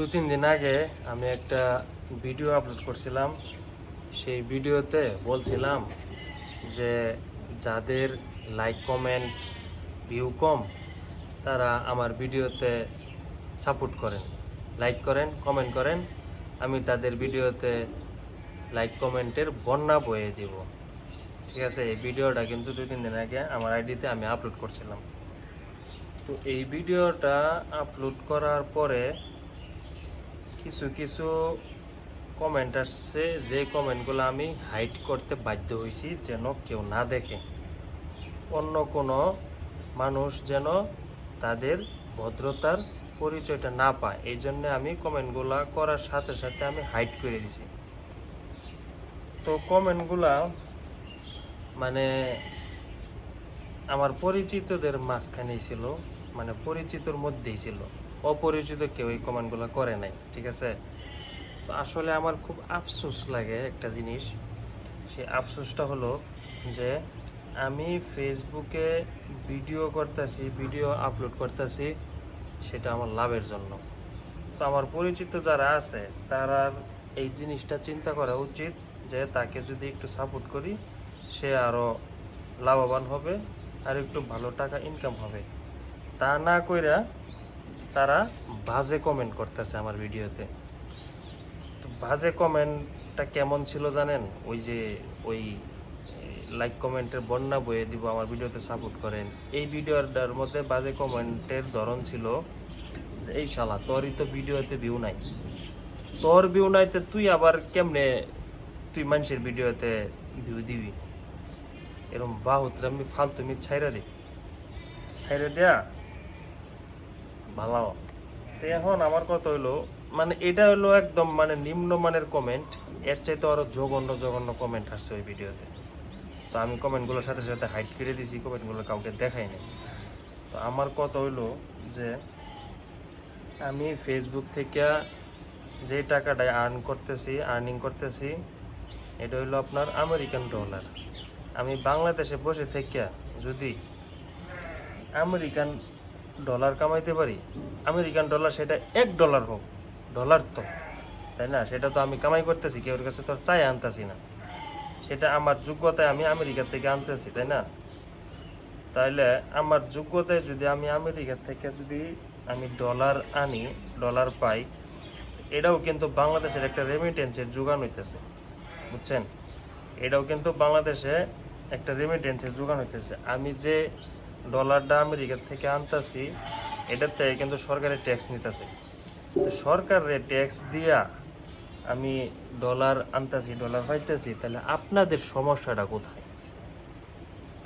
দু তিন দিন আগে আমি একটা ভিডিও আপলোড করছিলাম। সেই ভিডিওতে বলছিলাম যে যাদের লাইক, কমেন্ট, ভিউ কম, তারা আমার ভিডিওতে সাপোর্ট করেন। লাইক করেন, কমেন্ট করেন, আমি তাদের ভিডিওতে লাইক, কমেন্টের বন্যা বয়ে দিব। ঠিক আছে, এই ভিডিওটা কিন্তু দুই তিন দিন আগে আমার আইডিতে আমি আপলোড করছিলাম। তো এই ভিডিওটা আপলোড করার পরে কিছু কিছু কমেন্ট আসছে, যে কমেন্টগুলো আমি হাইড করতে বাধ্য হয়েছি যেন কেউ না দেখে। অন্য কোনো মানুষ যেন তাদের ভদ্রতার পরিচয়টা না পায়, এই জন্য আমি কমেন্টগুলা করার সাথে সাথে আমি হাইড করে দিছি। তো কমেন্টগুলা মানে আমার পরিচিতদের মাঝখানেই ছিল মানে পরিচিতর মধ্যেই ছিল। অপরিচিত কেউ এই কমেন্টগুলো করে নাই, ঠিক আছে? তো আসলে আমার খুব আফসোস লাগে একটা জিনিস। সেই আফসোসটা হলো যে আমি ফেসবুকে ভিডিও করতেছি, ভিডিও আপলোড করতেছি, সেটা আমার লাভের জন্য। তো আমার পরিচিত যারা আছে, তারা এই জিনিসটা চিন্তা করা উচিত যে তাকে যদি একটু সাপোর্ট করি, সে আরও লাভবান হবে আর একটু ভালো টাকা ইনকাম হবে। তা না কইরা তারা বাজে কমেন্ট করতেছে আমার ভিডিওতে। তো বাজে কমেন্টটা কেমন ছিল জানেন? ওই যে ওই লাইক কমেন্টের বন্যা বয়ে দিব, আমার ভিডিওতে সাপোর্ট করেন। এই ভিডিওটার মধ্যে বাজে কমেন্টের ধরন ছিল, এই শালা, তোরই তো ভিডিওতে ভিউ নাই। তোর ভিউ নাইতে তুই আবার কেমনে তুই মানুষের ভিডিওতে ভিউ দিবি? এরকম বাহুতরা আমি ফালতু মি ছাইরা দিই ছাইরা দেয়া ভালো তো এখন আমার কথা হইল মানে এটা হলো একদম মানে নিম্নমানের কমেন্ট এর চাইতে আরও জঘন্য জঘন্য কমেন্ট আসছে ওই ভিডিওতে। তো আমি কমেন্টগুলোর সাথে সাথে হাইড করে দিছি কমেন্টগুলো কাউকে দেখাই নাই। তো আমার কথা হইল যে, আমি ফেসবুক থেকে যে টাকাটা আর্ন করতেছি আর্নিং করতেছি, এটা হইল আপনার আমেরিকান ডলার আমি বাংলাদেশে বসে থেকে যদি আমেরিকান ডলার কামাইতে পারি, আমেরিকান ডলার সেটা এক ডলার হোক, ডলার তো, তাই না? সেটা তো আমি কামাই করতেছি, কেউর কাছে তো চাই আনতেছি না। সেটা আমার যোগ্যতায় আমি আমেরিকা থেকে আনতেছি, তাই না? তাইলে আমার যোগ্যতায় যদি আমি আমেরিকা থেকে যদি আমি ডলার আনি, ডলার পাই, এটাও কিন্তু বাংলাদেশের একটা রেমিটেন্সের যোগান হইতেছে, বুঝছেন? এটাও কিন্তু বাংলাদেশে একটা রেমিটেন্সের যোগান হইতেছে। আমি যে ডলারটা আমেরিকা থেকে আনতাছি, এটাতে কিন্তু সরকারের ট্যাক্স নিতেছে। তো ট্যাক্স দিয়া আমি ডলার আনতাছি ডলার পাইতেছি, তাহলে আপনাদের সমস্যাটা কোথায়?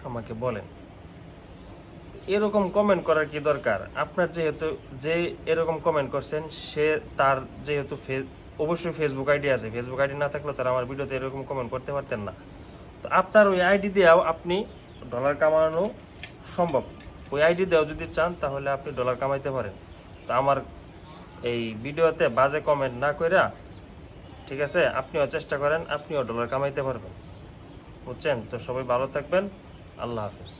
আমাকে বলেন। এরকম কমেন্ট করার কি দরকার? আপনার যেহেতু, যে এরকম কমেন্ট করছেন, সে তার যেহেতু অবশ্যই ফেসবুক আইডি আছে। ফেসবুক আইডি না থাকলে তারা আমার ভিডিওতে এরকম কমেন্ট করতে পারতেন না। তো আপনার ওই আইডি দিয়েও আপনি ডলার কামানো সম্ভব। ওই আইডি দেওয়া যদি চান, তাহলে আপনি ডলার কামাইতে পারেন। তো আমার এই ভিডিওতে বাজে কমেন্ট না কইরা, ঠিক আছে, আপনিও চেষ্টা করেন, আপনিও ডলার কামাইতে পারবেন। বুঝছেন? তো সবাই ভালো থাকবেন। আল্লাহ হাফিজ।